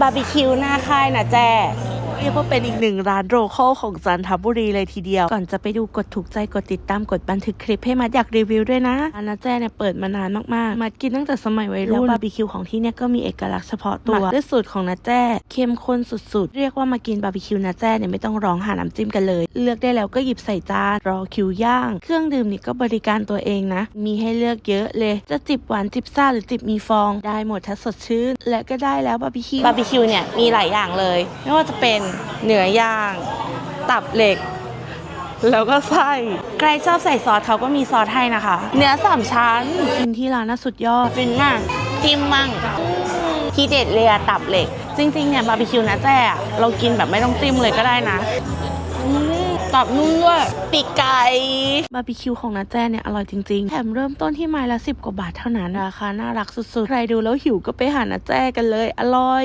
บาร์บีคิวหน้าค่ายนะแจ้ เรียกว่าเป็นอีกหนึ่งร้านโรคอลของจันทบุรีเลยทีเดียว ก่อนจะไปดูกดถูกใจกดติดตามกดบันทึกคลิปให้มัดอยากรีวิวด้วยนะร้านนาแจ้เนี่ยเปิดมานานมากๆ มัดกินตั้งแต่สมัยวัยรุ่นแล้วบาร์บีคิวของที่เนี่ยก็มีเอกลักษณ์เฉพาะตัวด้วยสูตรของนาแจ้เข้มข้นสุดๆ เรียกว่ามากินบาร์บีคิวนาแจ้เนี่ยไม่ต้องร้องหาน้ำจิ้มกันเลย เลือกได้แล้วก็หยิบใส่จานรอคิวย่าง เครื่องดื่มนี่ก็บริการตัวเองนะ มีให้เลือกเยอะเลย จะจิบหวานจิบซ่าหรือจิบมีฟอง ได้หมดถ้าสดชื่น และก็ได้แล้วบาร์บีคิวบาร์บีคิวเนี่ยมีหลายอย่างเลย ไม่ว่าจะเป็นเนื้อย่าง ตับเหล็ก แล้วก็ไส้ ใครชอบใส่ซอสเขาก็มีซอสให้นะคะ เนื้อสามชั้นกินที่ร้านน่าสุดยอดฟินมากจิ้มมั่งที่เด็ดเลยอะตับเหล็ก จริงๆเนี่ยบาร์บีคิวนะแจ้เรากินแบบไม่ต้องจิ้มเลยก็ได้นะตับนุ่มด้วยปีกไก่บาร์บีคิวของนาแจ้เนี่ยอร่อยจริงๆ แถมเริ่มต้นที่ไม้ละสิบกว่าบาทเท่านั้นราคาน่ารักสุดๆ ใครดูแล้วหิวก็ไปหานาแจ้กันเลย อร่อย